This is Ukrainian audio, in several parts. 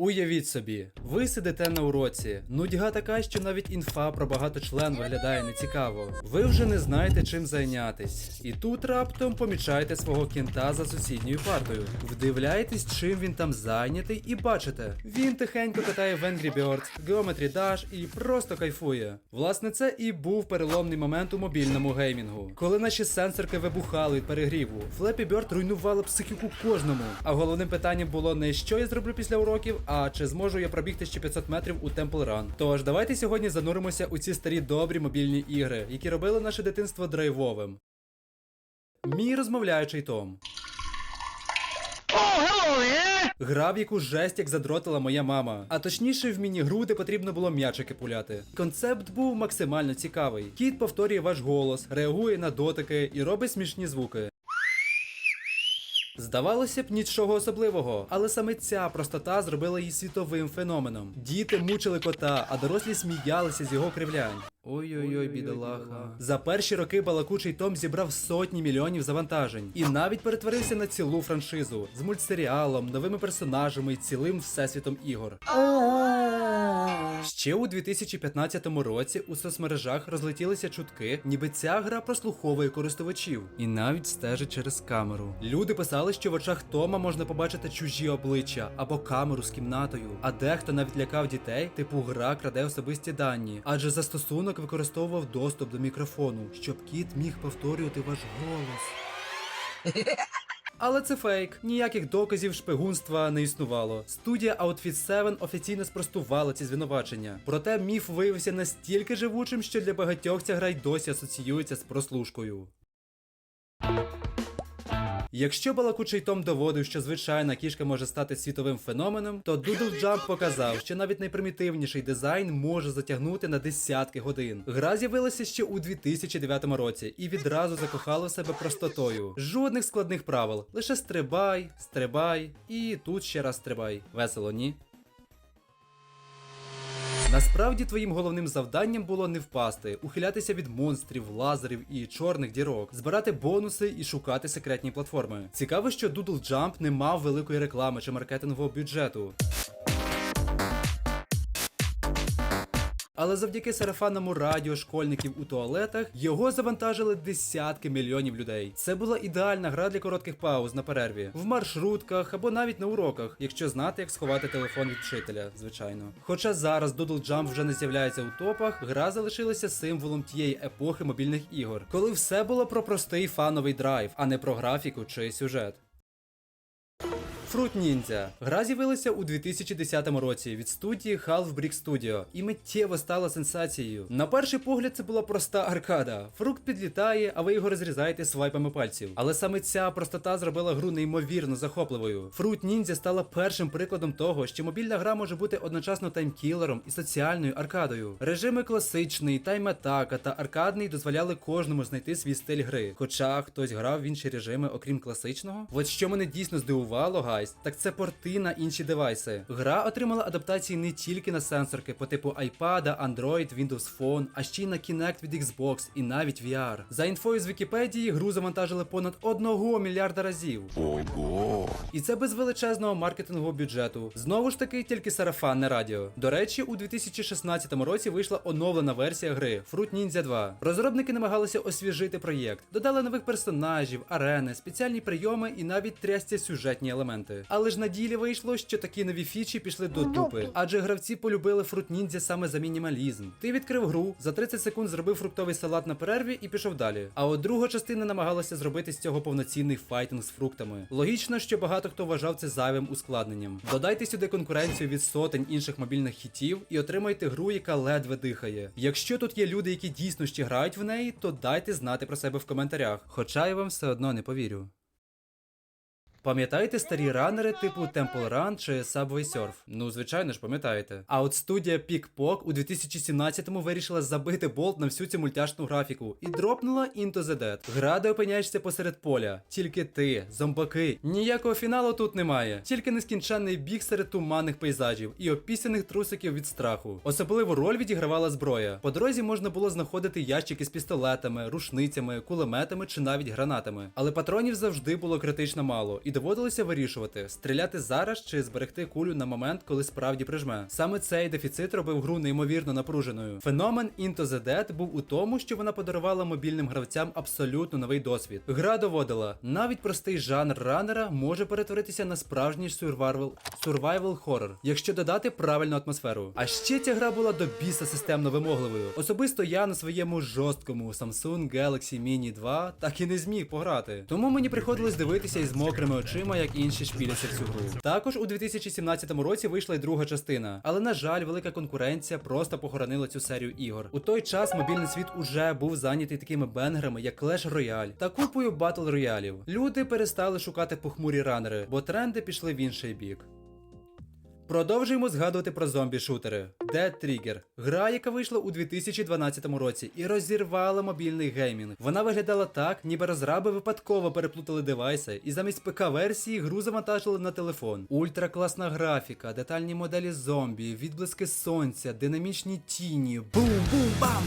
Уявіть собі, ви сидите на уроці. Нудьга така, що навіть інфа про багаточлен виглядає нецікаво. Ви вже не знаєте чим зайнятись. І тут раптом помічаєте свого кінта за сусідньою партою. Вдивляєтесь, чим він там зайнятий, і бачите, він тихенько катає в Angry Birds, Geometry Dash і просто кайфує. Власне, це і був переломний момент у мобільному геймінгу. Коли наші сенсорки вибухали від перегріву, Flappy Bird руйнувала психіку кожному. А головним питанням було не що я зроблю після уроків, а чи зможу я пробігти ще 500 метрів у Temple Run. Тож давайте сьогодні зануримося у ці старі добрі мобільні ігри, які робили наше дитинство драйвовим. Мій розмовляючий Том. Гра, в яку жесть як задротила моя мама. А точніше, в міні-гру, де потрібно було м'ячики пуляти. Концепт був максимально цікавий. Кіт повторює ваш голос, реагує на дотики і робить смішні звуки. Здавалося б, нічого особливого, але саме ця простота зробила її світовим феноменом. Діти мучили кота, а дорослі сміялися з його кривлянь. Ой-ой-ой, бідолаха. За перші роки балакучий Том зібрав сотні мільйонів завантажень і навіть перетворився на цілу франшизу з мультсеріалом, новими персонажами і цілим всесвітом ігор. Ще у 2015 році у соцмережах розлетілися чутки, ніби ця гра прослуховує користувачів і навіть стежить через камеру. Люди писали, що в очах Тома можна побачити чужі обличчя або камеру з кімнатою. А дехто навіть лякав дітей, типу гра краде особисті дані, адже застосунок використовував доступ до мікрофону, щоб кіт міг повторювати ваш голос. Але це фейк, ніяких доказів шпигунства не існувало. Студія Outfit 7 офіційно спростувала ці звинувачення. Проте міф виявився настільки живучим, що для багатьох ця гра й досі асоціюється з прослушкою. Якщо балакучий Том доводив, що звичайна кішка може стати світовим феноменом, то Doodle Jump показав, що навіть найпримітивніший дизайн може затягнути на десятки годин. Гра з'явилася ще у 2009 році і відразу закохала в себе простотою. Жодних складних правил, лише стрибай, стрибай і тут ще раз стрибай. Весело, ні? Насправді твоїм головним завданням було не впасти, ухилятися від монстрів, лазерів і чорних дірок, збирати бонуси і шукати секретні платформи. Цікаво, що Doodle Jump не мав великої реклами чи маркетингового бюджету. Але завдяки сарафанному радіо школьників у туалетах його завантажили десятки мільйонів людей. Це була ідеальна гра для коротких пауз на перерві, в маршрутках або навіть на уроках, якщо знати, як сховати телефон від вчителя, звичайно. Хоча зараз Doodle Jump вже не з'являється у топах, гра залишилася символом тієї епохи мобільних ігор, коли все було про простий фановий драйв, а не про графіку чи сюжет. Fruit Ninja. Гра з'явилася у 2010 році від студії Half Brick Studio і миттєво стала сенсацією. На перший погляд це була проста аркада. Фрукт підлітає, а ви його розрізаєте свайпами пальців. Але саме ця простота зробила гру неймовірно захопливою. Fruit Ninja стала першим прикладом того, що мобільна гра може бути одночасно таймкілером і соціальною аркадою. Режими класичний, тайм-атака та аркадний дозволяли кожному знайти свій стиль гри. Хоча хтось грав в інші режими, окрім класичного. От що мене дійсно здивувало, гайс, так це порти на інші девайси. Гра отримала адаптації не тільки на сенсорки по типу iPad, Android, Windows Phone, а ще й на Kinect від Xbox і навіть VR. За інфою з Вікіпедії, гру завантажили понад 1 мільярда разів. Ого! І це без величезного маркетингового бюджету. Знову ж таки, тільки сарафанне радіо. До речі, у 2016 році вийшла оновлена версія гри Fruit Ninja 2. Розробники намагалися освіжити проєкт, додали нових персонажів, арени, спеціальні прийоми і навіть трясті сюжетні елементи. Але ж на ділі вийшло, що такі нові фічі пішли до дупи, адже гравці полюбили Fruit Ninja саме за мінімалізм. Ти відкрив гру, за 30 секунд зробив фруктовий салат на перерві і пішов далі. А от друга частина намагалася зробити з цього повноцінний файтинг з фруктами. Логічно, що багато хто вважав це зайвим ускладненням. Додайте сюди конкуренцію від сотень інших мобільних хітів і отримайте гру, яка ледве дихає. Якщо тут є люди, які дійсно ще грають в неї, то дайте знати про себе в коментарях. Хоча я вам все одно не повірю. Пам'ятаєте старі ранери типу Temple Run чи Subway Surf? Ну, звичайно ж, пам'ятаєте. А от студія Pickpock у 2017-му вирішила забити болт на всю цю мультяшну графіку і дропнула Into the Dead. Гра, де опиняєшся посеред поля. Тільки ти, зомбаки. Ніякого фіналу тут немає. Тільки нескінченний біг серед туманних пейзажів і опісяних трусиків від страху. Особливу роль відігравала зброя. По дорозі можна було знаходити ящики з пістолетами, рушницями, кулеметами чи навіть гранатами. Але патронів завжди було критично мало. І доводилося вирішувати, стріляти зараз чи зберегти кулю на момент, коли справді прижме. Саме цей дефіцит робив гру неймовірно напруженою. Феномен Into the Dead був у тому, що вона подарувала мобільним гравцям абсолютно новий досвід. Гра доводила, навіть простий жанр ранера може перетворитися на справжній survival, survival horror, якщо додати правильну атмосферу. А ще ця гра була до біса системно вимогливою. Особисто я на своєму жорсткому Samsung Galaxy Mini 2 так і не зміг пограти. Тому мені приходилось дивитися із мокрими очима, як інші шпіляться в цю гру. Також у 2017 році вийшла й друга частина, але на жаль, велика конкуренція просто похоронила цю серію ігор. У той час мобільний світ уже був зайнятий такими бенгерами, як Clash Royale та купою батл роялів. Люди перестали шукати похмурі ранери, бо тренди пішли в інший бік. Продовжуємо згадувати про зомбі-шутери. Dead Trigger – гра, яка вийшла у 2012 році і розірвала мобільний геймінг. Вона виглядала так, ніби розраби випадково переплутали девайси, і замість ПК-версії гру завантажили на телефон. Ультракласна графіка, детальні моделі зомбі, відблиски сонця, динамічні тіні, бум-бум-бам!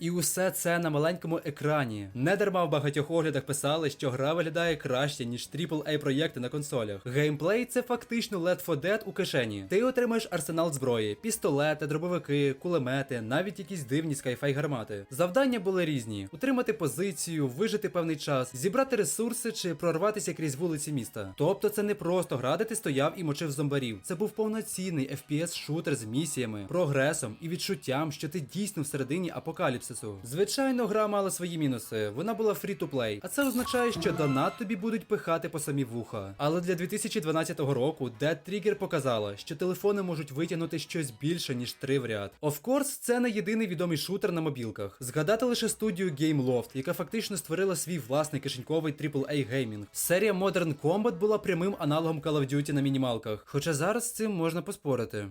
І усе це на маленькому екрані. Не дарма в багатьох оглядах писали, що гра виглядає краще, ніж AAA проєкти на консолях. Геймплей це фактично Left 4 Dead у кишені. Ти отримаєш арсенал зброї, пістолети, дробовики, кулемети, навіть якісь дивні скайфай гармати. Завдання були різні: утримати позицію, вижити певний час, зібрати ресурси чи прорватися крізь вулиці міста. Тобто це не просто гра, де ти стояв і мочив зомбарів. Це був повноцінний FPS-шутер з місіями, прогресом і відчуттям, що ти дійсно всередині апокаліпсису. Звичайно, гра мала свої мінуси. Вона була free-to-play, а це означає, що донат тобі будуть пихати по самі вуха. Але для 2012 року Dead Trigger показала, що телефони можуть витягнути щось більше, ніж три в ряд. Of course, це не єдиний відомий шутер на мобілках. Згадати лише студію Gameloft, яка фактично створила свій власний кишеньковий AAA геймінг. Серія Modern Combat була прямим аналогом Call of Duty на мінімалках, хоча зараз з цим можна поспорити.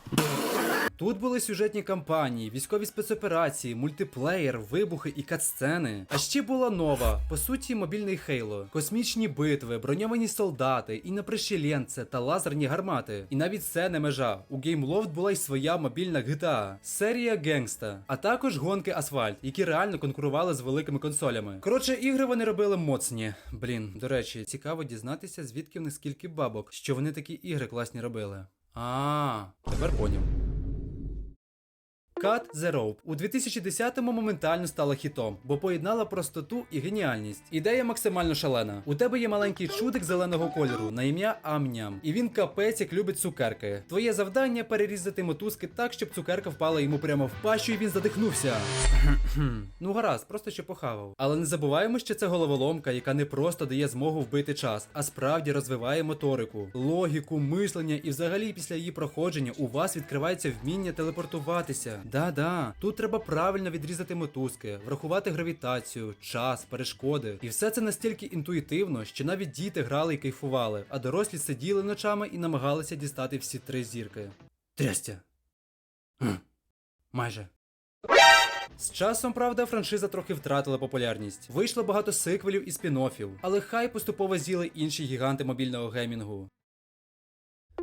Тут були сюжетні кампанії, військові спецоперації, мультиплеєр, вибухи і катсцени. А ще була нова, по суті, мобільний Хейло, космічні битви, броньовані солдати, інопришелєнце та лазерні гармати. І навіть це не межа. У Gameloft була й своя мобільна GTA, серія Генгста, а також гонки Асфальт, які реально конкурували з великими консолями. Коротше, ігри вони робили моцні. Блін, до речі, цікаво дізнатися, звідки в них скільки бабок, що вони такі ігри класні робили. А, тепер поняв. Cut the Rope у 2010-му моментально стала хітом, бо поєднала простоту і геніальність. Ідея максимально шалена. У тебе є маленький чудик зеленого кольору на ім'я Амням, і він капець як любить цукерки. Твоє завдання перерізати мотузки так, щоб цукерка впала йому прямо в пащу, і він задихнувся. ну гаразд, просто ще похавав. Але не забуваємо, що це головоломка, яка не просто дає змогу вбити час, а справді розвиває моторику, логіку, мислення, і взагалі після її проходження у вас відкривається вміння телепортуватися. Да-да, тут треба правильно відрізати мотузки, врахувати гравітацію, час, перешкоди. І все це настільки інтуїтивно, що навіть діти грали і кайфували, а дорослі сиділи ночами і намагалися дістати всі три зірки. Трястя. Майже. З часом, правда, франшиза трохи втратила популярність. Вийшло багато сиквелів і спін-оффів, але хай поступово з'їли інші гіганти мобільного геймінгу.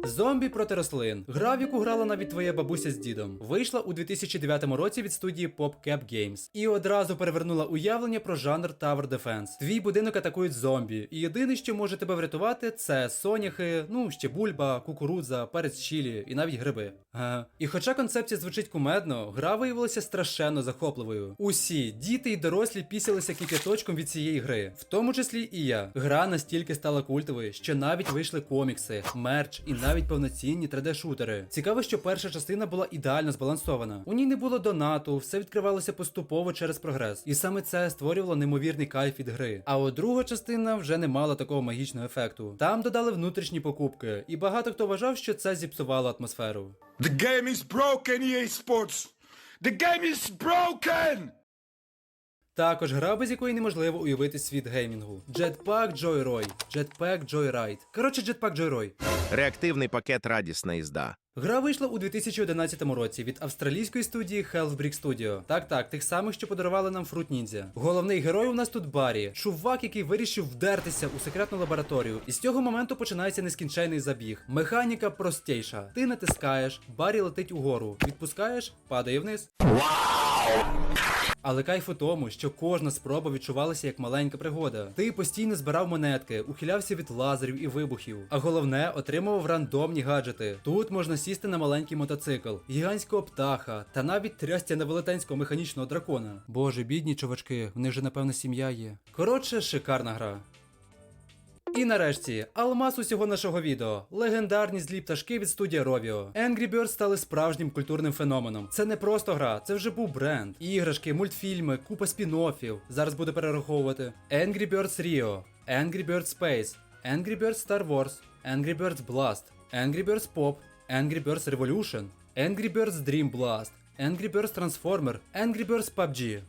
Зомбі проти рослин. Гра, в яку грала навіть твоя бабуся з дідом. Вийшла у 2009 році від студії PopCap Games і одразу перевернула уявлення про жанр Tower Defense. Твій будинок атакують зомбі, і єдине, що може тебе врятувати, це соняхи, ну ще бульба, кукурудза, перець чілі і навіть гриби. Ага. І хоча концепція звучить кумедно, гра виявилася страшенно захопливою. Усі діти і дорослі пісялися кип'яточком від цієї гри, в тому числі і я. Гра настільки стала культовою, що навіть вийшли комікси, мерч і навіть повноцінні 3D-шутери. Цікаво, що перша частина була ідеально збалансована. У ній не було донату, все відкривалося поступово через прогрес. І саме це створювало неймовірний кайф від гри. А от друга частина вже не мала такого магічного ефекту. Там додали внутрішні покупки, і багато хто вважав, що це зіпсувало атмосферу. The game is broken, EA Sports. The game is broken! Також гра, без якої неможливо уявити світ геймінгу. Jetpack Joyride, Jetpack Joyride. Коротше, Jetpack Joyride. Реактивний пакет радісна їзда. Гра вийшла у 2011 році від австралійської студії Halfbrick Studio. Так, так, тих самих, що подарували нам Fruit Ninja. Головний герой у нас тут Баррі, чувак, який вирішив вдертися у секретну лабораторію. І з цього моменту починається нескінченний забіг. Механіка простіша. Ти натискаєш, Баррі летить угору, відпускаєш, падає вниз. Але кайф у тому, що кожна спроба відчувалася як маленька пригода. Ти постійно збирав монетки, ухилявся від лазерів і вибухів. А головне, отримував рандомні гаджети. Тут можна сісти на маленький мотоцикл, гігантського птаха та навіть трястя на велетенського механічного дракона. Боже, бідні чувачки, в них же напевно сім'я є. Коротше, шикарна гра. І нарешті, алмаз усього нашого відео. Легендарні злі пташки від студії Rovio. Angry Birds стали справжнім культурним феноменом. Це не просто гра, це вже був бренд. Іграшки, мультфільми, купа спін-оффів. Зараз буду перераховувати. Angry Birds Rio, Angry Birds Space, Angry Birds Star Wars, Angry Birds Blast, Angry Birds Pop, Angry Birds Revolution, Angry Birds Dream Blast, Angry Birds Transformer, Angry Birds PUBG.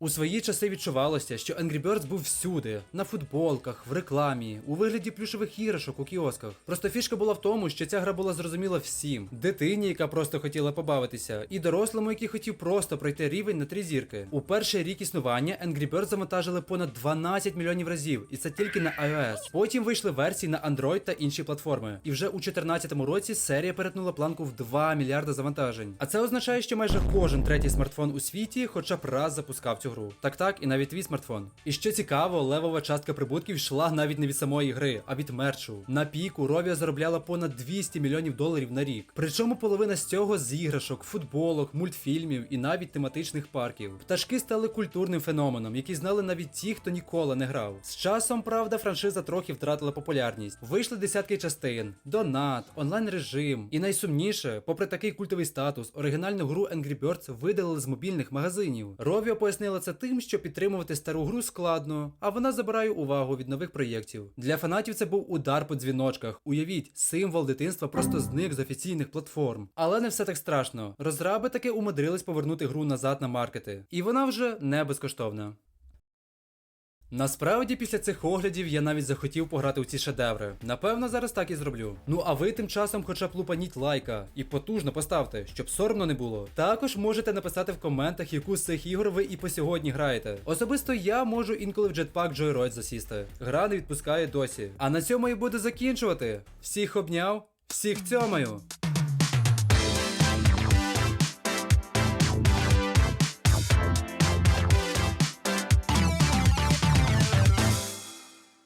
У свої часи відчувалося, що Angry Birds був всюди: на футболках, в рекламі, у вигляді плюшевих іграшок у кіосках. Просто фішка була в тому, що ця гра була зрозуміла всім: дитині, яка просто хотіла побавитися, і дорослому, який хотів просто пройти рівень на три зірки. У перший рік існування Angry Birds завантажили понад 12 мільйонів разів, і це тільки на iOS. Потім вийшли версії на Android та інші платформи. І вже у 2014 році серія перетнула планку в 2 мільярда завантажень. А це означає, що майже кожен третій смартфон у світі хоча б раз запускав цю гру. Так так, і навіть твій смартфон. І що цікаво, левова частка прибутків йшла навіть не від самої гри, а від мерчу. На піку Rovio заробляла понад 200 мільйонів доларів на рік. Причому половина з цього з іграшок, футболок, мультфільмів і навіть тематичних парків. Пташки стали культурним феноменом, який знали навіть ті, хто ніколи не грав. З часом, правда, франшиза трохи втратила популярність. Вийшли десятки частин, донат, онлайн режим. І найсумніше, попри такий культовий статус, оригінальну гру Angry Birds видалили з мобільних магазинів. Rovio пояснила це тим, що підтримувати стару гру складно, а вона забирає увагу від нових проєктів. Для фанатів це був удар по дзвіночках. Уявіть, символ дитинства просто зник з офіційних платформ. Але не все так страшно. Розраби таки умудрились повернути гру назад на маркети, і вона вже не безкоштовна. Насправді, після цих оглядів я навіть захотів пограти у ці шедеври. Напевно, зараз так і зроблю. Ну а ви тим часом хоча б лупаніть лайка і потужно поставте, щоб соромно не було. Також можете написати в коментах, яку з цих ігор ви і по сьогодні граєте. Особисто я можу інколи в Jetpack Joyride засісти. Гра не відпускає досі. А на цьому і буду закінчувати. Всіх обняв, всіх цьомаю.